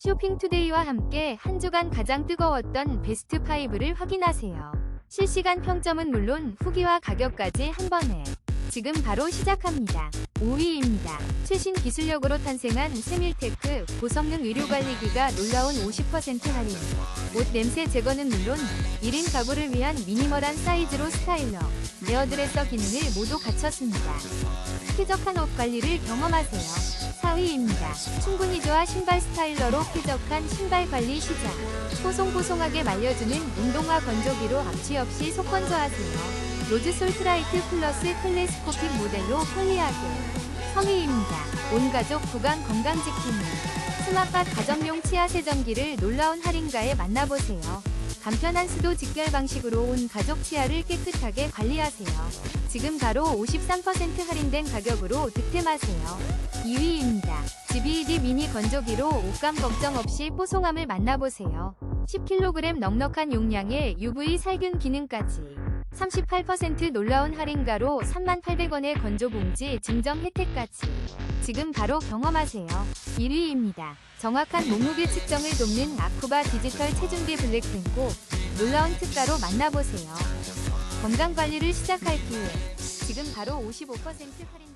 쇼핑투데이와 함께 한 주간 가장 뜨거웠던 베스트 5를 확인하세요. 실시간 평점은 물론 후기와 가격까지 한 번에 지금 바로 시작합니다. 5위입니다. 최신 기술력으로 탄생한 세밀테크 고성능 의료관리기가 놀라운 50% 할인. 옷 냄새 제거는 물론 1인 가구를 위한 미니멀한 사이즈로 스타일러, 에어드레서 기능을 모두 갖췄습니다. 쾌적한 옷 관리를 경험하세요. 4위입니다. 충분히 좋아 신발 스타일러로 쾌적한 신발 관리 시작. 보송보송하게 말려주는 운동화 건조기로 압취 없이 속 건조하세요. 로즈 솔트라이트 플러스 텔레스코픽 모델로 편리하게. 성의입니다. 온 가족 구강 건강 지킴이. 스마트팟 가정용 치아 세정기를 놀라운 할인가에 만나보세요. 간편한 수도 직결 방식으로 온 가족 치아를 깨끗하게 관리하세요. 지금 바로 53% 할인된 가격으로 득템하세요. 2위입니다. GBED 미니 건조기로 옷감 걱정 없이 뽀송함을 만나보세요. 10kg 넉넉한 용량에 UV 살균 기능까지. 38% 놀라운 할인가로 3800원의 건조봉지 증정 혜택까지. 지금 바로 경험하세요. 1위입니다. 정확한 몸무게 측정을 돕는 아쿠바 디지털 체중계 블랙탱고 놀라운 특가로 만나보세요. 건강관리를 시작할 기회. 지금 바로 55% 할인.